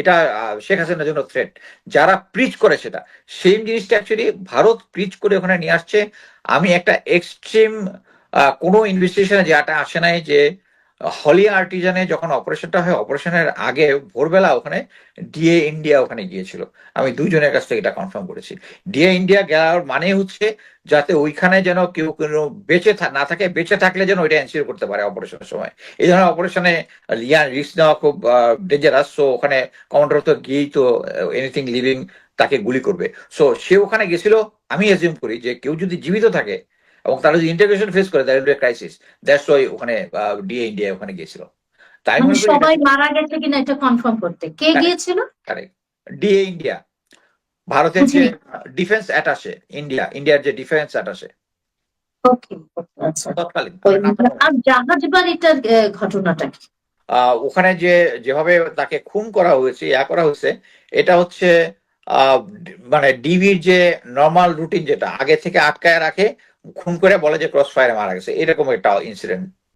এটা শেখ হাসিনার জন্য থ্রেট যারা প্রিচ করে সেটা। সেম জিনিসটা অ্যাকচুয়ালি ভারত প্রিচ করে ওখানে নিয়ে আসছে। আমি একটা এক্সট্রিম কোনো ইনভেস্টিগেশনে যেটা আসে নাই যে হলিয়া আর্টিজানে যখন অপারেশনটা হয়, অপারেশনের আগে ভোরবেলা ওখানে ডিএ ইন্ডিয়া ওখানে গিয়েছিল। আমি দুজনের কাছ থেকে এটা কনফার্ম করেছি। ডিএ ইন্ডিয়া যাওয়ার মানে হচ্ছে যাতে ওইখানে যেন কেউ কোনো বেঁচে না থাকে, বেঁচে থাকলে যেন ওইটা এনসিওর করতে পারে অপারেশনের সময়। এই ধরনের অপারেশনে লিয়ান রিস্ক নেওয়া খুব ডেঞ্জারাস সো ওখানে কমান্ডার তো গিয়েই তো এনিথিং লিভিং তাকে গুলি করবে। সো সে ওখানে গেছিল, আমি অ্যাজিউম করি যে কেউ যদি জীবিত থাকে এবং তারা যদি ইন্টারগ্রেশন ফেস করে দ্যাট ক্রাইসিস দ্যাটস ওয়াই ওখানে ডিএ ইন্ডিয়া ওখানে গিয়েছিল। তাই মানে সবাই মারা গেছে কিনা এটা কনফার্ম করতে। কে। গিয়েছিল? ডিএ ইন্ডিয়া ভারতের যে ডিফেন্স অ্যাটাসে ইন্ডিয়া ইন্ডিয়ার যে ডিফেন্স আচ্ছা। কি? আহ, ওখানে যে যেভাবে তাকে খুন করা হয়েছে ইয়া করা হয়েছে এটা হচ্ছে মানে ডিবির যে নর্মাল রুটিন যেটা আগে থেকে আটকায় রাখে খুন করে বলে যে ক্রস ফায়ারে মারা গেছে। এরকম একটা ইনসিডেন্ট